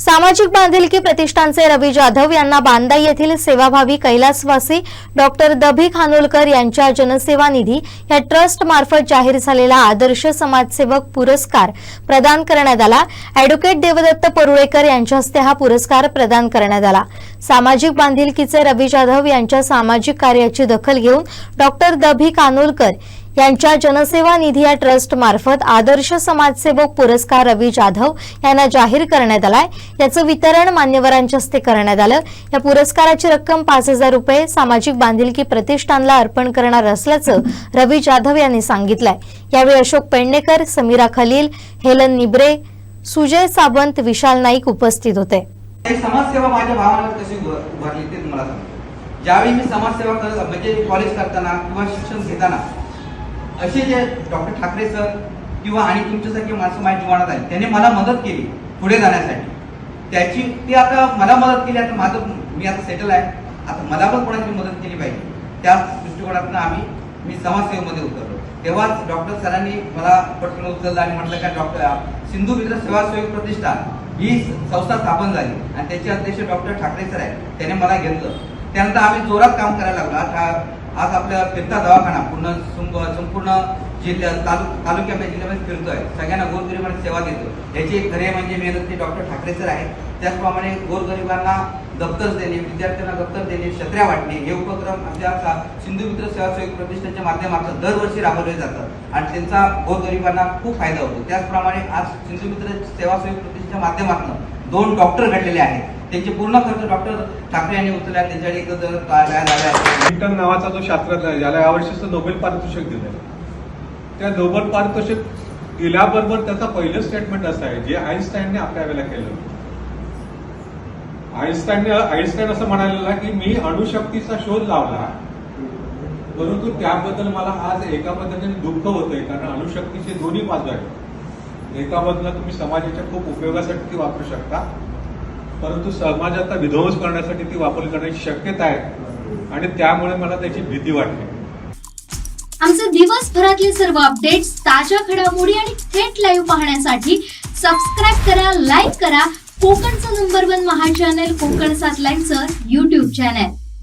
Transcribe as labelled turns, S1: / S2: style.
S1: सामाजिक बांधिलकी प्रतिष्ठानचे रवी जाधव यांना बांदा येथील सेवाभावी कैलासवासी डॉक्टर दभी खानोलकर यांच्या जनसेवा निधी या ट्रस्ट मार्फत जाहीर झालेला आदर्श समाजसेवक पुरस्कार प्रदान करण्यात आला. अॅडव्होकेट देवदत्त परुळेकर यांच्या हस्ते हा पुरस्कार प्रदान करण्यात आला. सामाजिक बांधिलकीचे रवी जाधव यांच्या सामाजिक कार्याची दखल घेऊन डॉक्टर दभी कानोलकर यांच्या जनसेवा निधी या ट्रस्ट मार्फत आदर्श समाजसेवक पुरस्कार रवी जाधव यांना जाहीर करण्यात आलाय. याचं वितरण मान्यवरांच्या हस्ते करण्यात आलं. या पुरस्काराची रक्कम पाच हजार रुपये सामाजिक बांधिलकी प्रतिष्ठानला अर्पण करणार असल्याचं रवी जाधव यांनी सांगितलंय. यावेळी अशोक पेडणेकर समीरा खलील हेलन निब्रे सुजय सावंत विशाल नाईक उपस्थित होते.
S2: समाजसेवा माझ्या भावांवर कशी उभारली ते तुम्हाला सांगतो. ज्यावेळी मी समाजसेवा करत म्हणजे कॉलेज करताना किंवा शिक्षण घेताना असे जे डॉक्टर ठाकरे सर किंवा आणि तुमच्यासारखे माणसं माझ्या जीवनात आली त्यांनी मला मदत केली पुढे जाण्यासाठी. त्याची ती आता मला मदत केली आता माझं मी आता सेटल आहे. आता मला पण कोणाची मदत केली पाहिजे? त्या दृष्टिकोनातून आम्ही मी समाजसेवेमध्ये उतरलो. तेव्हाच डॉक्टर सरांनी मला पटकन उचललं आणि म्हटलं का डॉक्टर सिंधू मित्र सेवासेवक प्रतिष्ठान ही संस्था स्थापन झाली आणि त्याचे अध्यक्ष डॉक्टर ठाकरे सर आहेत त्याने मला घेतलं. त्यानंतर आम्ही जोरात काम करायला लागलो. आज आपल्या फिरता दवाखाना पूर्ण संपूर्ण जिल्ह्यात तालु तालुक्यामध्ये जिल्ह्यामध्ये फिरतोय. सगळ्यांना गोरगरिबांना सेवा देतो. याचे खरे म्हणजे मेहनत ते डॉक्टर ठाकरे सर आहेत. त्याचप्रमाणे गोरगरिबांना दप्तर देणे विद्यार्थ्यांना दप्तर देणे छत्र्या वाटणे हे उपक्रम आमच्या सा- सिंधू मित्र सेवासेवक प्रतिष्ठानच्या माध्यमातून दरवर्षी राबवले जातात. आणि त्यांचा गोरगरिबांना खूप फायदा होतो. त्याचप्रमाणे आज सिंधू मित्र सेवासेवक प्रतिष्ठानच्या माध्यमातून दोन डॉक्टर घडलेले आहेत. त्यांचे पूर्ण खर्च डॉक्टर ठाकरे यांनी उचलला त्यांच्याकडे जर काय झालं
S3: नावाचा जो शास्त्रज्ञ आहे ज्याला यावर्षीचं नोबेल पारितोषिक दिलं त्या नोबेल पारितोषिक दिल्याबरोबर त्याचा पहिलं स्टेटमेंट असं आहे जे आईन्स्टाईनने आपल्या वेळेला केलं आईन्स्टाईनने आईन्स्टाईन असं म्हणालेलं की मी अणुशक्तीचा शोध लावला परंतु त्याबद्दल मला आज एका पद्धतीने दुःख होतंय कारण अणुशक्तीचे दोन्ही बाजू आहेत. एका बाजूला तुम्ही समाजाच्या खूप उपयोगासाठी वापरू शकता परंतु समाजाचा विध्वंस करण्यासाठी ती वापरली करण्याची शक्यता आहे. आणि त्यामुळे मला त्याची भीती वाटते.
S4: आमचे दिवसभरातले सर्व अपडेट्स ताज्या घडामोडी आणि थेट लाईव्ह पाहण्यासाठी सबस्क्राईब करा लाईक करा. कोकणचं number one Maha channel Konkan सात लाईनचं युट्यूब चॅनल